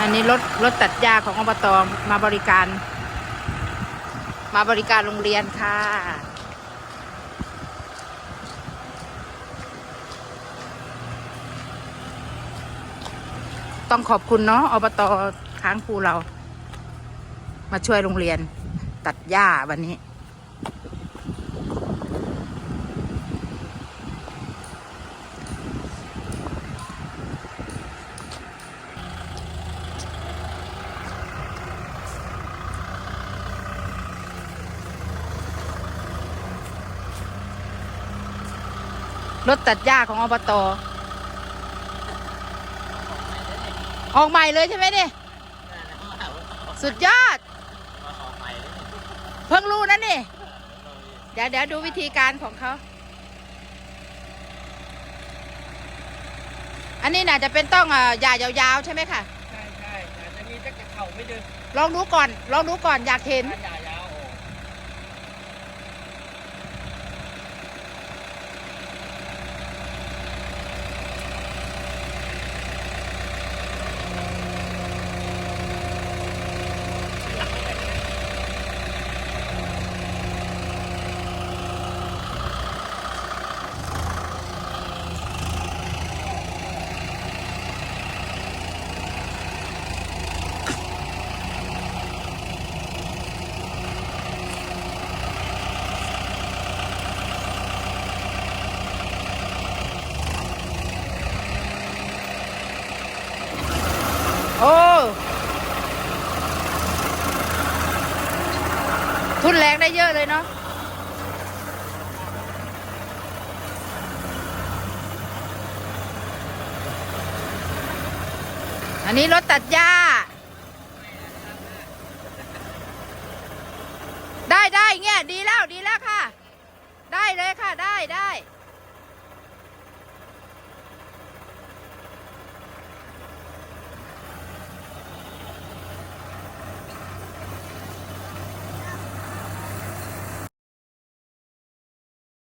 อันนี้รถรถตัดหญ้าของอบตมาบริการ มาบริการโรงเรียนค่ะ ต้องขอบคุณเนาะอบตค้างภูเรา มาช่วยโรงเรียน ตัดหญ้าวันนี้ รถตัดหญ้าของอบตออกใหม่เลยใช่ไหมเนี่ยสุดยอด เพิ่งรู้นะนี่ เดี๋ยวเดี๋ยวดูวิธีการของเขา อันนี้น่าจะเป็นต้องเอ่อหญ้ายาวๆใช่ไหมคะ ใช่ใช่อาจจะมีตั้งแต่เข่าไม่เดินลองดูก่อน ลองดูก่อนอยากเห็นถ้าใหญ่ โอ้ทุนแรงได้เยอะเลยเนาะอันนี้รถตัดหญ้า ได้ได้เงี้ยดีแล้วดีแล้วค่ะ ได้เลยค่ะ ได้ได้